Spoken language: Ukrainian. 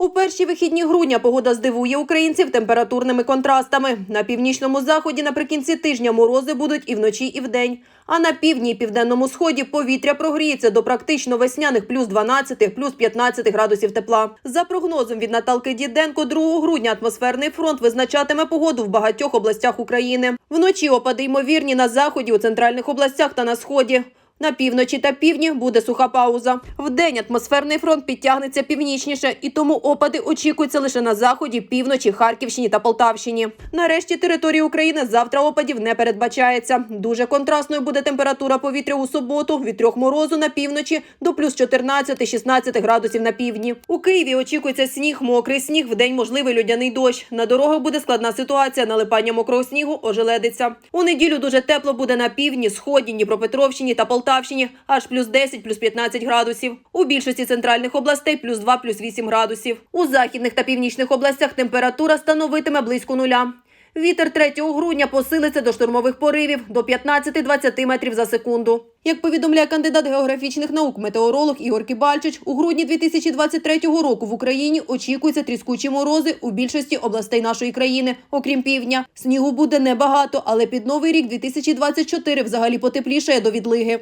У перші вихідні грудня погода здивує українців температурними контрастами. На північному заході наприкінці тижня морози будуть і вночі, і вдень. А на півдні і південному сході повітря прогріється до практично весняних плюс 12, плюс 15 градусів тепла. За прогнозом від Наталки Діденко, 2 грудня атмосферний фронт визначатиме погоду в багатьох областях України. Вночі опади ймовірні на заході, у центральних областях та на сході. На півночі та півдні буде суха пауза. Вдень атмосферний фронт підтягнеться північніше, і тому опади очікуються лише на заході, півночі, Харківщині та Полтавщині. Нарешті території України завтра опадів не передбачається. Дуже контрастною буде температура повітря у суботу від трьох морозу на півночі до плюс 14-16 градусів на півдні. У Києві очікується сніг, мокрий сніг. Вдень можливий льодяний дощ. На дорогах буде складна ситуація. Налипання мокрого снігу ожеледиться. У неділю дуже тепло буде на півдні, сході, Дніпропетровщині та Полтавщині, аж плюс 10, плюс 15 градусів. У більшості центральних областей плюс 2, плюс 8 градусів. У західних та північних областях температура становитиме близько нуля. Вітер 3 грудня посилиться до штурмових поривів до 15-20 метрів за секунду. Як повідомляє кандидат географічних наук метеоролог Ігор Кібальчич, у грудні 2023 року в Україні очікуються тріскучі морози у більшості областей нашої країни, окрім півдня. Снігу буде небагато, але під новий рік 2024 взагалі потеплішає до відлиги.